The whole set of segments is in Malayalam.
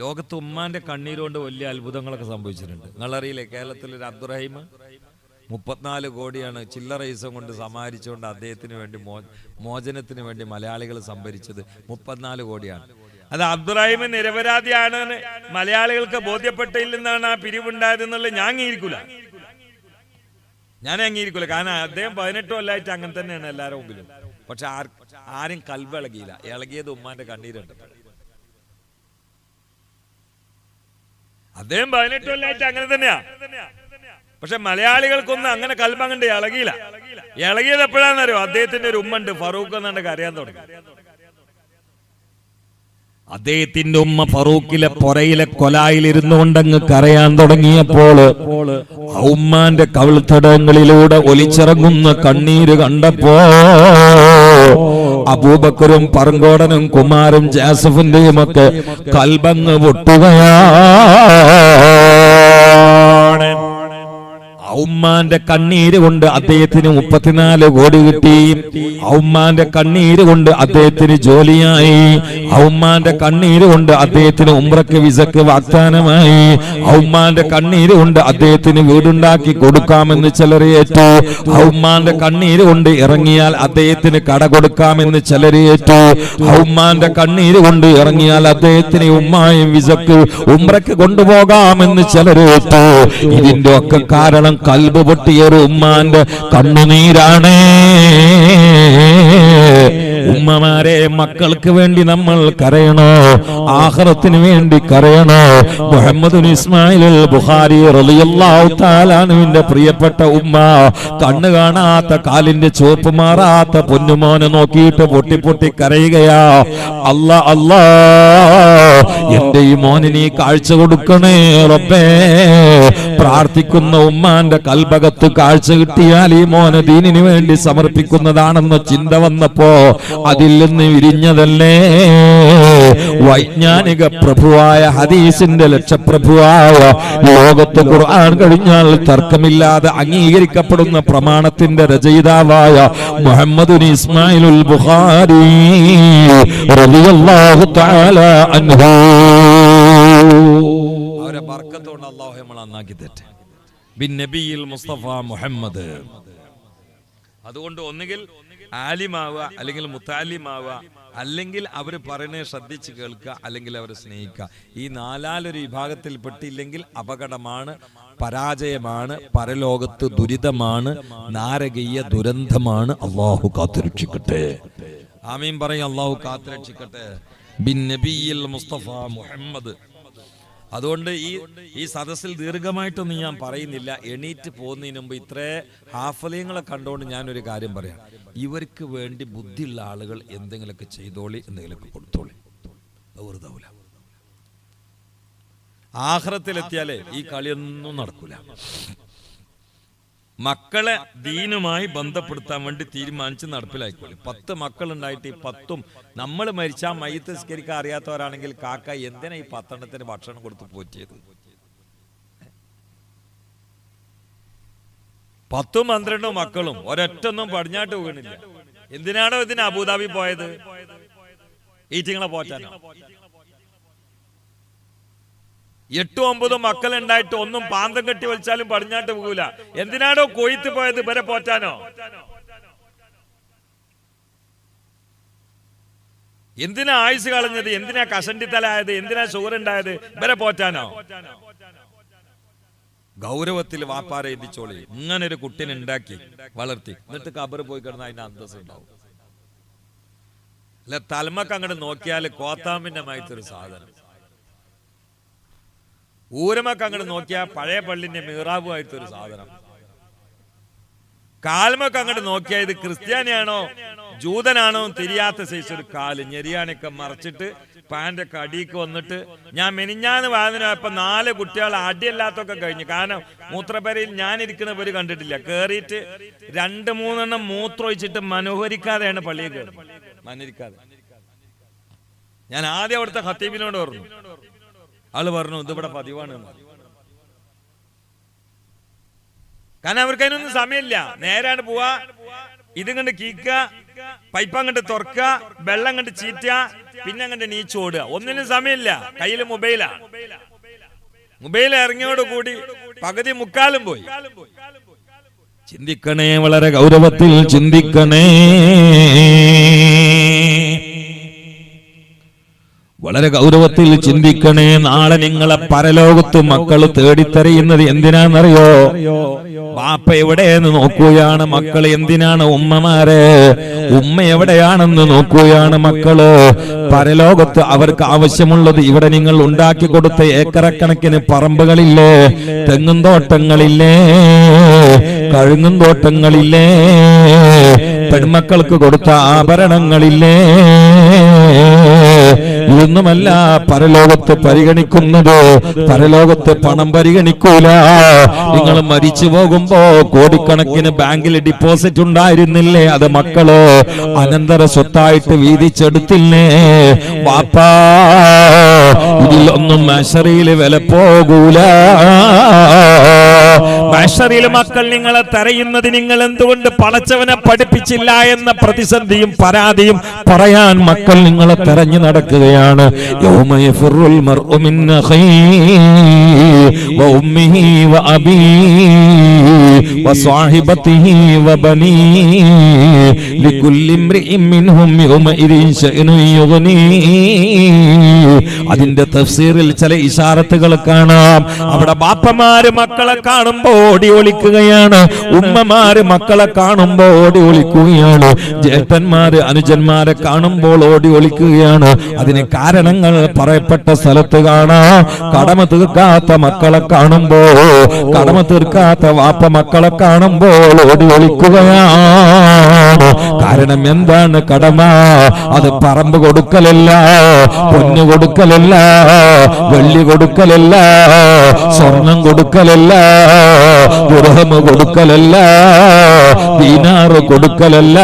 ലോകത്ത് ഉമ്മാന്റെ കണ്ണീരുകൊണ്ട് വലിയ അത്ഭുതങ്ങളൊക്കെ സംഭവിച്ചിട്ടുണ്ട്. നിങ്ങളറിയില്ലേ കേരളത്തിൽ ഒരു അബ്ദുറഹീം മുപ്പത്തിനാല് കോടിയാണ് ചില്ലറ ഈസം കൊണ്ട് സമാരിച്ചുകൊണ്ട് അദ്ദേഹത്തിന് വേണ്ടി മോ മോചനത്തിന് വേണ്ടി മലയാളികൾ സംഭരിച്ചത് മുപ്പത്തിനാല് കോടിയാണ്. അത് അബ്ദുറഹീം നിരപരാധിയാണ് മലയാളികൾക്ക് ബോധ്യപ്പെട്ടില്ലെന്നാണ് ആ പിരിവുണ്ടായതെന്നുള്ള ഞാൻ അംഗീകരിക്കൂല. ഞാൻ അംഗീകരിക്കൂല. കാരണം അദ്ദേഹം പതിനെട്ട് കൊല്ലമായിട്ട് അങ്ങനെ തന്നെയാണ് എല്ലാവരും മുമ്പിലും. പക്ഷെ ആരും കൽവിളകിയില്ല. ഇളകിയത് ഉമ്മാന്റെ കണ്ണീരുണ്ട്. അദ്ദേഹം പതിനെട്ട് കൊല്ലമായിട്ട് അങ്ങനെ തന്നെയാ. പക്ഷെ മലയാളികൾക്കൊന്നും അങ്ങനെ കൽപ്പങ്ങണ്ട് ഇളകിയില്ല. ഇളകിയത് എപ്പോഴാണെന്നറിയോ അദ്ദേഹത്തിന്റെ ഒരു ഉമ്മണ്ട് ഫറൂഖ് എന്നുണ്ട് അറിയാൻ തുടങ്ങി. അദ്ദേഹത്തിന്റെ ഉമ്മ ഫറൂഖിലെ പൊരയിലെ കൊലായിൽ ഇരുന്നുകൊണ്ടങ്ങ് കരയാൻ തുടങ്ങിയപ്പോൾ ഉമ്മാന്റെ കവിൾത്തടങ്ങളിലൂടെ ഒലിച്ചിറങ്ങുന്ന കണ്ണീര് കണ്ടപ്പോ അബൂബക്കറും പറങ്കോടനും കുമാരും ജാസഫിന്റെയും ഒക്കെ കൽബങ്ങ് പൊട്ടുകയാണ് ആ ഉമ്മാന്റെ കണ്ണീര് കൊണ്ട് അദ്ദേഹത്തിന് മുപ്പത്തിനാല് കോടി കിട്ടി. ഔമ്മാന്റെ കണ്ണീര് കൊണ്ട് അദ്ദേഹത്തിന് ജോലിയായി. ഔമ്മാന്റെ കണ്ണീര് കൊണ്ട് അദ്ദേഹത്തിന് ഉമ്രക്ക് വിസക്ക് വാഗ്ദാനമായി. ഔമ്മാന്റെ കണ്ണീര് കൊണ്ട് അദ്ദേഹത്തിന് വീടുണ്ടാക്കി കൊടുക്കാമെന്ന് ആ ഉമ്മാന്റെ കണ്ണീര് കൊണ്ട് ഇറങ്ങിയാൽ അദ്ദേഹത്തിന് കട കൊടുക്കാമെന്ന് ആ ഉമ്മാന്റെ കണ്ണീര് കൊണ്ട് ഇറങ്ങിയാൽ അദ്ദേഹത്തിന് ഉമ്മായും വിസക്ക് ഉമ്രക്ക് കൊണ്ടുപോകാമെന്ന് ചിലർ ഏറ്റു. ഇതിന്റെ ഒക്കെ കാരണം കൽബ് പൊട്ടിയൊരു ഉമ്മാന്റെ കണ്ണുനീരാണ്. ഉമ്മമാരെ മക്കൾക്ക് വേണ്ടി നമ്മൾ കരയണോ? ആഹ്റത്തിന് വേണ്ടി കരയണോ? മുഹമ്മദ് ഇസ്മായിൽ ബുഹാരി റളിയല്ലാഹു തആലാനുവിന്റെ പ്രിയപ്പെട്ട ഉമ്മ കണ്ണു കാണാത്ത കാലിന്റെ ചുവപ്പ് മാറാത്ത പൊന്നുമോനെ നോക്കിയിട്ട് പൊട്ടി പൊട്ടി കരയുകയാ. അല്ല അല്ലാ. എന്റെ ഈ മോന് നീ കാഴ്ച കൊടുക്കണേ റബ്ബേ. പ്രാർത്ഥിക്കുന്ന ഉമ്മാന്റെ കൽഭകത്ത് കാഴ്ച കിട്ടിയാൽ ഈ മോനെ ദീനിനു വേണ്ടി സമർപ്പിക്കുന്നതാണെന്ന ചിന്ത വന്നപ്പോ അതിൽ നിന്ന് വിരിഞ്ഞതല്ലേ വൈജ്ഞാനിക പ്രഭുവായ ഹദീസിന്റെ ലക്ഷപ്രഭുവായ ലോകത്ത് ഖുർആൻ കഴിഞ്ഞാൽ തർക്കമില്ലാതെ അംഗീകരിക്കപ്പെടുന്ന പ്രമാണത്തിന്റെ രചയിതാവായ മുഹമ്മദ് ഇസ്മായിലുൽ ബുഖാരി റളിയല്ലാഹു തആല ബിൻ നബിയിൽ മുസ്തഫ മുഹമ്മദ്. അതുകൊണ്ട് ഒന്നുകിൽ ആലിമാവുക അല്ലെങ്കിൽ മുത്താലിമാവുക അല്ലെങ്കിൽ അവർ പറയുന്നത് ശ്രദ്ധിച്ച് കേൾക്കുക അല്ലെങ്കിൽ അവരെ സ്നേഹിക്കുക. ഈ നാലാലൊരു വിഭാഗത്തിൽ പെട്ടില്ലെങ്കിൽ അപകടമാണ് പരാജയമാണ് പരലോകത്ത് ദുരിതമാണ് നാരകീയ ദുരന്തമാണ്. അള്ളാഹു കാത്തുരക്ഷിക്കട്ടെ. ആമീൻ പറയും അള്ളാഹു കാത്തുരക്ഷിക്കട്ടെ. ബിൻ മുഹമ്മദ്. അതുകൊണ്ട് ഈ ഈ സദസ്സിൽ ദീർഘമായിട്ടൊന്നും ഞാൻ പറയുന്നില്ല. എണീറ്റ് പോകുന്നതിന് മുമ്പ് ഇത്രേ ഹാഫലയങ്ങളെ കണ്ടുകൊണ്ട് ഞാനൊരു കാര്യം പറയാം. ഇവർക്ക് വേണ്ടി ബുദ്ധിയുള്ള ആളുകൾ എന്തെങ്കിലുമൊക്കെ ചെയ്തോളി എന്തെങ്കിലുമൊക്കെ കൊടുത്തോളി. വെറുതാവൂല ആഹ്റത്തിലെത്തിയാലേ ഈ കളിയൊന്നും നടക്കൂല. മക്കളെ ദീനുമായി ബന്ധപ്പെടുത്താൻ വേണ്ടി തീരുമാനിച്ച് നടപ്പിലാക്കിക്കോളി. പത്ത് മക്കളുണ്ടായിട്ട് ഈ പത്തും നമ്മൾ മരിച്ചാൽ മയ്യത്ത് നിസ്കരിക്കാൻ അറിയാത്തവരാണെങ്കിൽ കാക്ക എന്തിനാ ഈ പത്തെണ്ണത്തിന് ഭക്ഷണം കൊടുത്ത് പോറ്റിയത്? പത്തും പന്ത്രണ്ടും മക്കളും ഒരൊറ്റൊന്നും പടിഞ്ഞാട്ട് വീണില്ല. എന്തിനാണോ ഇതിന് അബുദാബി പോയത്? ഈറ്റിങ്ങളെ പോറ്റാനോ? എട്ടും ഒമ്പതും മക്കൾ ഉണ്ടായിട്ട് ഒന്നും പാന്തം കെട്ടി വലിച്ചാലും പടിഞ്ഞാട്ട് പോകൂല. എന്തിനാണോ കൊയ്ത്ത് പോയത് ഇവരെ പോറ്റാനോ? എന്തിനാ ആയുസ് കളഞ്ഞത്? എന്തിനാ കഷണ്ടി തലായത് എന്തിനാ ഷുഗർ ഉണ്ടായത് ഇവരെ പോറ്റാനോ? ഗൗരവത്തിൽ വാപ്പാര എത്തിച്ചോളി ഇങ്ങനെ ഒരു കുട്ടിനെ ഉണ്ടാക്കി വളർത്തി. എന്നിട്ട് കബർ പോയി കിടന്ന അതിന്റെ അന്തസ് ഉണ്ടാവും. അല്ല തലമക്ക് അങ്ങോട്ട് നോക്കിയാൽ കോത്താമ്പിന്റെ മയത്തൊരു സാധനം. ഊരമക്ക് അങ്ങോട്ട് നോക്കിയാൽ പഴയ പള്ളിന്റെ മീറാബുമായിട്ട് ഒരു സാധനം. കാൽമക്ക് അങ്ങോട്ട് നോക്കിയാൽ ഇത് ക്രിസ്ത്യാനിയാണോ ജൂതനാണോ തിരിയാത്ത സൈസ് ഒരു കാൽ ഞെരിയാനൊക്കെ മറച്ചിട്ട് പാന്റൊക്കെ കടിക്ക് വന്നിട്ട് ഞാൻ മെനിഞ്ഞാന്ന് വാതിനപ്പോ നാല് കുട്ടികൾ അടിയല്ലാത്തൊക്കെ കഴിഞ്ഞു. കാരണം മൂത്രപ്പരയിൽ ഞാൻ ഇരിക്കുന്നവര് കണ്ടിട്ടില്ല. കേറിയിട്ട് രണ്ട് മൂന്നെണ്ണം മൂത്രമൊഴിച്ചിട്ട് മനോഹരിക്കാതെയാണ് പള്ളിയിൽ കയറുന്നത് മനോഹരിക്കാതെ. ഞാൻ ആദ്യം അവിടുത്തെ ഹത്തീബിനോട് പറഞ്ഞു. ആൾ പറഞ്ഞു ഇതിവിടെ പതിവാണ് കാരണം അവർക്ക് അതിനൊന്നും സമയമില്ല. നേരാണ് പോവാ. ഇതും കണ്ട് കീക്ക. പൈപ്പ് അങ്ങോട്ട് തുറക്ക വെള്ളം അങ്ങോട്ട് ചീറ്റ പിന്നെ അങ്ങോട്ട് നീച്ചോടുക ഒന്നിനും സമയമില്ല. കയ്യിൽ മൊബൈലാ. മൊബൈൽ ഇറങ്ങിയോട് കൂടി പകുതി മുക്കാലും പോയി. ചിന്തിക്കണേ വളരെ ഗൗരവത്തിൽ ചിന്തിക്കണേ. വളരെ ഗൗരവത്തിൽ ചിന്തിക്കണേ. നാളെ നിങ്ങളെ പരലോകത്ത് മക്കൾ തേടിത്തെറിയുന്നത് എന്തിനാണെന്നറിയോ? ബാപ്പ എവിടെയെന്ന് നോക്കുകയാണ് മക്കൾ എന്തിനാണ് ഉമ്മമാര്? ഉമ്മ എവിടെയാണെന്ന് നോക്കുകയാണ് മക്കൾ. പരലോകത്ത് അവർക്ക് ആവശ്യമുള്ളത് ഇവിടെ നിങ്ങൾ ഉണ്ടാക്കി കൊടുത്ത ഏക്കറക്കണക്കിന് പറമ്പുകളില്ലേ തെങ്ങും തോട്ടങ്ങളില്ലേ കഴുങ്ങും തോട്ടങ്ങളില്ലേ പെൺമക്കൾക്ക് കൊടുത്ത ആഭരണങ്ങളില്ലേ? ഇതൊന്നുമല്ല പരലോകത്ത് പരിഗണിക്കുന്നത്. പരലോകത്ത് പണം പരിഗണിക്കൂല. നിങ്ങൾ മരിച്ചു പോകുമ്പോ കോടിക്കണക്കിന് ബാങ്കിൽ ഡിപ്പോസിറ്റ് ഉണ്ടായിരുന്നില്ലേ? അത് മക്കൾ അനന്തര സ്വത്തായിട്ട് വീതിച്ചെടുത്തില്ലേ? വാപ്പാ ഇതിലൊന്നും മെഷറിയിൽ വില പോകൂല. മഷറിയിൽ മക്കൾ നിങ്ങളെ തരയുന്നത് നിങ്ങൾ എന്തുകൊണ്ട് പടച്ചവനെ പഠിപ്പിച്ചില്ല എന്ന പ്രതിസന്ധിയും പരാതിയും പറയാൻ മക്കൾ നിങ്ങളെ തെരഞ്ഞു നടക്കുകയാണ്. യൗമ وبنيه لكل امرئ منهم يومئذ شأن يغنيه അതിന്റെ തഫ്സീറിൽ ചില ഇഷാറത്തുകൾ കാണാം. അവിടെ ബാപ്പമാര് മക്കളെ കാണുമ്പോ ഓടി ഒളിക്കുകയാണ്. ഉമ്മമാര് മക്കളെ കാണുമ്പോ ഓടി ഒളിക്കുകയാണ്. ജേട്ടന്മാര് അനുജന്മാരെ കാണുമ്പോൾ ഓടി ഒളിക്കുകയാണ്. അതിന് കാരണങ്ങൾ പറയപ്പെട്ട സ്ഥലത്ത് കാണാം. കടമ തീർക്കാത്ത മക്കളെ കാണുമ്പോ കടമ തീർക്കാത്ത വാപ്പ മക്കളെ കാണുമ്പോൾ ഓടി ഒളിക്കുകയാണ് കാരണം എന്താണ് കടമ? അത് പറമ്പ് കൊടുക്കലല്ല പൊന്നു കൊടുക്കലല്ല വെള്ളി കൊടുക്കലല്ല സ്വർണം കൊടുക്കലല്ല ദുർഹമ കൊടുക്കലല്ല ദീനാറ് കൊടുക്കലല്ല.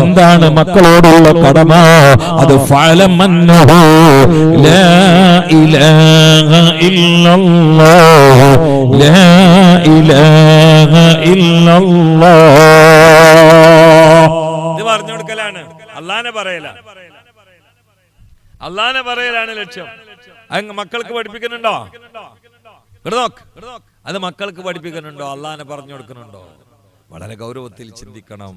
എന്താണ് മക്കളോടുള്ള കടമ? അത് ഫലമന്നഹു ലാ ഇലാഹ ഇല്ലല്ലാഹ്. ലാ ഇലാഹ ഇല്ലല്ലാഹ്. ഇത് പറഞ്ഞു കൊടുക്കലാണ്. അള്ളാനെ പറയല. അള്ളാനെ പറയലാണ് ലക്ഷ്യം. അത് മക്കൾക്ക് പഠിപ്പിക്കുന്നുണ്ടോ? അത് മക്കൾക്ക് പഠിപ്പിക്കുന്നുണ്ടോ? അള്ളാനെ പറഞ്ഞു കൊടുക്കുന്നുണ്ടോ? വളരെ ഗൗരവത്തിൽ ചിന്തിക്കണം.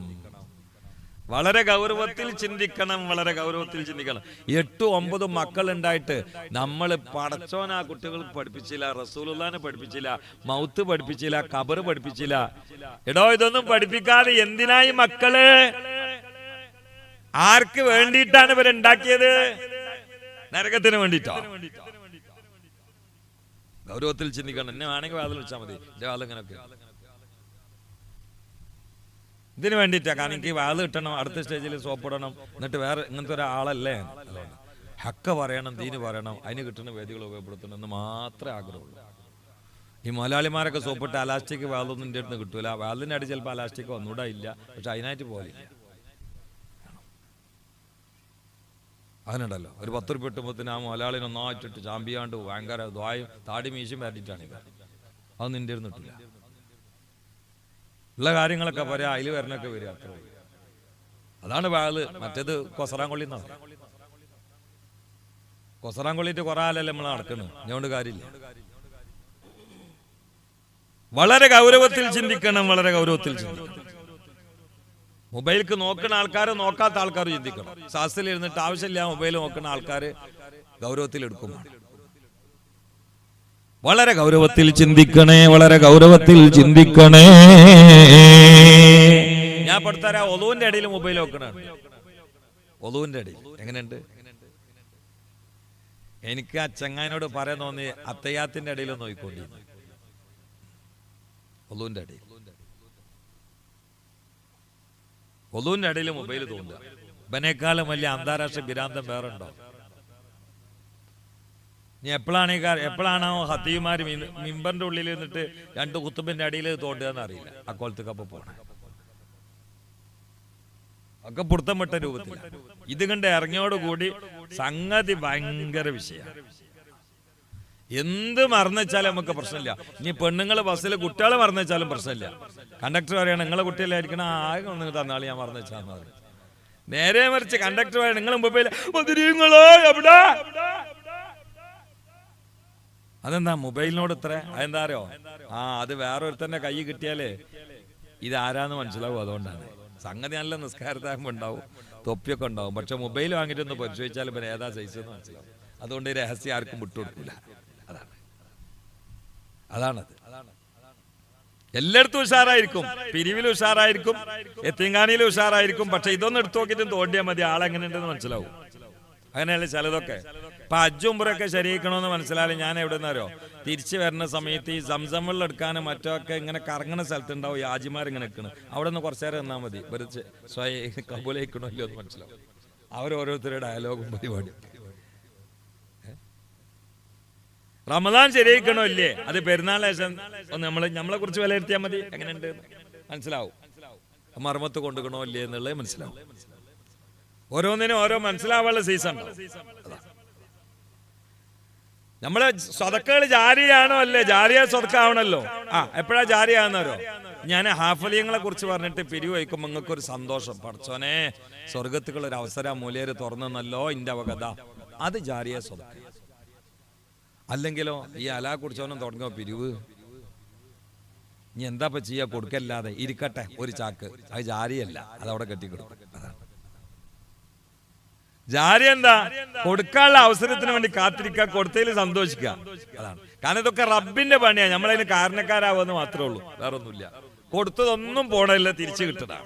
വളരെ ഗൗരവത്തിൽ ചിന്തിക്കണം വളരെ ഗൗരവത്തിൽ ചിന്തിക്കണം. എട്ടും ഒമ്പതും മക്കൾ ഉണ്ടായിട്ട് നമ്മൾ പടച്ചോൻ ആ കുട്ടികൾക്ക് പഠിപ്പിച്ചില്ല റസൂലുള്ളാനെ പഠിപ്പിച്ചില്ല മൗത്ത് പഠിപ്പിച്ചില്ല കബർ പഠിപ്പിച്ചില്ല. എടോ ഇതൊന്നും പഠിപ്പിക്കാതെ എന്തിനായി മക്കൾ? ആർക്ക് വേണ്ടിയിട്ടാണ് ഇവരുണ്ടാക്കിയത് നരകത്തിന് വേണ്ടിട്ടോ ഗൗരവത്തിൽ ചിന്തിക്കണം. എന്നെ വേണമെങ്കിൽ വാതിൽ വെച്ചാൽ മതി. എന്റെ വാതിൽ ഇങ്ങനെയൊക്കെ ഇതിന് വേണ്ടിയിട്ടാണ് കാരണം എനിക്ക് വാതിൽ കിട്ടണം അടുത്ത സ്റ്റേജിൽ സോപ്പിടണം എന്നിട്ട് വേറെ ഇങ്ങനത്തെ ഒരാളല്ലേ? അല്ലേ ഹക്ക പറയണം ദീന് പറയണം അതിന് കിട്ടുന്ന വേദികൾ ഉപയോഗപ്പെടുത്തണം എന്ന് മാത്രമേ ആഗ്രഹമുള്ളൂ. ഈ മലയാളിമാരൊക്കെ സോപ്പിട്ട് അലാസ്റ്റിക് വാതൊന്നും എന്റെ അടുത്ത് കിട്ടൂല. വാതിലിന്റെ അടി ചിലപ്പോൾ അലാസ്റ്റിക് ഒന്നുകൂടെ ഇല്ല. പക്ഷെ അതിനായിട്ട് പോലില്ല അതിനുണ്ടല്ലോ. ഒരു പത്ത് റുപ്യ കിട്ടുമ്പോഴത്തേന് ആ മലയാളിനെ ഒന്നായിട്ടിട്ട് ചാമ്പിയാണ്ട് ഭയങ്കര ദ്വായും താടി മീശയും വരട്ടിട്ടാണ് ഇത്. അത് നിന്റെ ഇരുന്നിട്ടില്ല ഉള്ള കാര്യങ്ങളൊക്കെ പറയാ അതിൽ വരണൊക്കെ വരിക അത്ര അതാണ് വാൾ. മറ്റേത് കൊസറാങ്കൊള്ളി എന്നാണ് കൊസറാങ്കൊള്ളിട്ട് കുറെ നമ്മൾ നടക്കുന്നത് ഞോണ്ട് കാര്യമില്ല. വളരെ ഗൗരവത്തിൽ ചിന്തിക്കണം വളരെ ഗൗരവത്തിൽ ചിന്തിക്കണം. മൊബൈൽക്ക് നോക്കുന്ന ആൾക്കാർ നോക്കാത്ത ആൾക്കാർ ചിന്തിക്കണം. സാഹസിൽ ഇരുന്നിട്ട് ആവശ്യമില്ല മൊബൈൽ നോക്കുന്ന ആൾക്കാർ ഗൗരവത്തിൽ എടുക്കും വളരെ ഗൗരവത്തിൽ ചിന്തിക്കണേ വളരെ ഗൗരവത്തിൽ ചിന്തിക്കണേ. ഞാൻ പഠിത്തരാ ഒലുവിന്റെ ഇടയിൽ മൊബൈൽ നോക്കണ ഒലുവിന്റെ ഇടയിൽ എങ്ങനെയുണ്ട്? എനിക്ക് ആ ചെങ്ങാനോട് പറയാൻ തോന്നി അത്തയ്യാത്തിന്റെ ഇടയിൽ നോക്കിക്കൊണ്ടിരുന്നു. ഒലുവിന്റെ ഇടയിൽ ഒലുവിന്റെ ഇടയിൽ മൊബൈൽ തോന്നുക. ഇവനേക്കാളും വലിയ അന്താരാഷ്ട്ര ബിരാന്തം വേറെ ഉണ്ടോ? ഇനി എപ്പോഴാണ് ഈ എപ്പോഴാണോ ഹത്തീമാർ മിമ്പറിന്റെ ഉള്ളിൽ നിന്നിട്ട് രണ്ട് കുത്തുമ്പിന്റെ അടിയിൽ തോണ്ടുക എന്നറിയില്ല കപ്പ പോണേ. ഒക്കെ പുറത്തം വിട്ട രൂപത്തിൽ ഇത് കണ്ട് ഇറങ്ങിയോടുകൂടി സംഗതി ഭയങ്കര വിഷയമാണ് എന്ത് മറന്നുവെച്ചാലും നമുക്ക് പ്രശ്നമില്ല. ഇനി പെണ്ണുങ്ങൾ ബസ്സിൽ കുട്ടികളെ മറന്നുവെച്ചാലും പ്രശ്നമില്ല. കണ്ടക്ടർ പറയണം നിങ്ങളെ കുട്ടികളായിരിക്കണം ആകെ ഒന്ന് തന്നാൾ ഞാൻ മറന്നുവെച്ചാൽ നേരെ മറിച്ച് കണ്ടക്ടർ പറയണം നിങ്ങളോ എവിടെ? അതെന്താ? മൊബൈലിനോട് ഇത്ര അതെന്താ അറിയോ? ആ അത് വേറെ ഒരുത്തന്റെ കൈ കിട്ടിയാലേ ഇത് ആരാന്ന് മനസ്സിലാവും അതുകൊണ്ടാണ്. സംഗതി നല്ല നിസ്കാരത്താകുമ്പോൾ ഉണ്ടാവും തൊപ്പിയൊക്കെ ഉണ്ടാവും. പക്ഷെ മൊബൈൽ വാങ്ങിയിട്ടൊന്ന് പരിശോധിച്ചാൽ പിന്നെ ഏതാ സൈസ് എന്ന് മനസ്സിലാവും. അതുകൊണ്ട് ഈ രഹസ്യം ആർക്കും വിട്ടുകൊടുക്കില്ല അതാണ്. അതാണത്. എല്ലായിടത്തും ഉഷാറായിരിക്കും. പിരിവിൽ ഉഷാറായിരിക്കും. എത്തിങ്കാനിയിൽ ഉഷാറായിരിക്കും. പക്ഷെ ഇതൊന്നും എടുത്തു നോക്കിയിട്ടും തോണ്ടിയാൽ മതി. ആളെങ്ങനെയുണ്ടെന്ന് മനസ്സിലാവും. അങ്ങനെയല്ലേ ചിലതൊക്കെ? ഇപ്പൊ അജുംബറൊക്കെ ശരിയിക്കണമെന്ന് മനസ്സിലായാലും ഞാൻ എവിടെ നിന്നറിയോ തിരിച്ചു വരുന്ന സമയത്ത് ഈ സംസം വെള്ളം എടുക്കാനും മറ്റൊക്കെ ഇങ്ങനെ കറങ്ങുന്ന സ്ഥലത്തുണ്ടാവും. ഈ ആജിമാർ ഇങ്ങനെ നിൽക്കണ് അവിടെ നിന്ന് കുറച്ചു നേരം നിന്നാൽ മതി. വെറുതെ സ്വയം കബൂലയിക്കണോ ഇല്ലയോ എന്ന് മനസ്സിലാവും. അവരോരോരുത്തരുടെ ഡയലോഗും പരിപാടി റമദാൻ ശരിയാക്കണോ ഇല്ലേ? അത് പെരുന്നാൾ ശേഷം ഒന്ന് നമ്മളെ കുറിച്ച് വിലയിരുത്തിയാൽ മതി. എങ്ങനെയുണ്ട്? മനസ്സിലാവും. മർമ്മത്ത് കൊണ്ടുക്കണോ ഇല്ലേ എന്നുള്ളത് മനസ്സിലാവും. ഓരോന്നിനും ഓരോ മനസ്സിലാവാനുള്ള സീസൺ നമ്മളെ സ്വതക്കുകൾ ജാരിയാണോ അല്ലേ? ജാരിയ സ്വതക്കാവണല്ലോ. ആ എപ്പോഴാ ജാരിയാകുന്നവരോ? ഞാൻ ഹാഫലിയങ്ങളെ കുറിച്ച് പറഞ്ഞിട്ട് പിരിവ് വയ്ക്കുമ്പോൾ നിങ്ങൾക്ക് ഒരു സന്തോഷം. പഠിച്ചോനെ സ്വർഗത്തുകൾ ഒരു അവസരം മൂലേര് തുറന്നല്ലോ ഇന്റെ അവകഥ അത് ജാരിയ സ്വതക്ക. അല്ലെങ്കിലോ ഈ അലാ കുറിച്ചോനും തുടങ്ങിയോ പിരിവ്? ഇനി എന്താ ചെയ്യാ? കൊടുക്കല്ലാതെ ഇരിക്കട്ടെ ഒരു ചാക്ക്. അത് ജാരിയല്ല അതവിടെ കെട്ടിക്കൊടുക്കും. ജാരി എന്താ? കൊടുക്കാനുള്ള അവസരത്തിന് വേണ്ടി കാത്തിരിക്കുക കൊടുത്തതിൽ സന്തോഷിക്കുക. അതാണ്. കാരണം ഇതൊക്കെ റബ്ബിന്റെ പണിയാണ് നമ്മളതിന് കാരണക്കാരാവുമെന്ന് മാത്രമേ ഉള്ളൂ. വേറൊന്നുമില്ല. കൊടുത്തതൊന്നും പോണില്ല തിരിച്ചു കിട്ടണം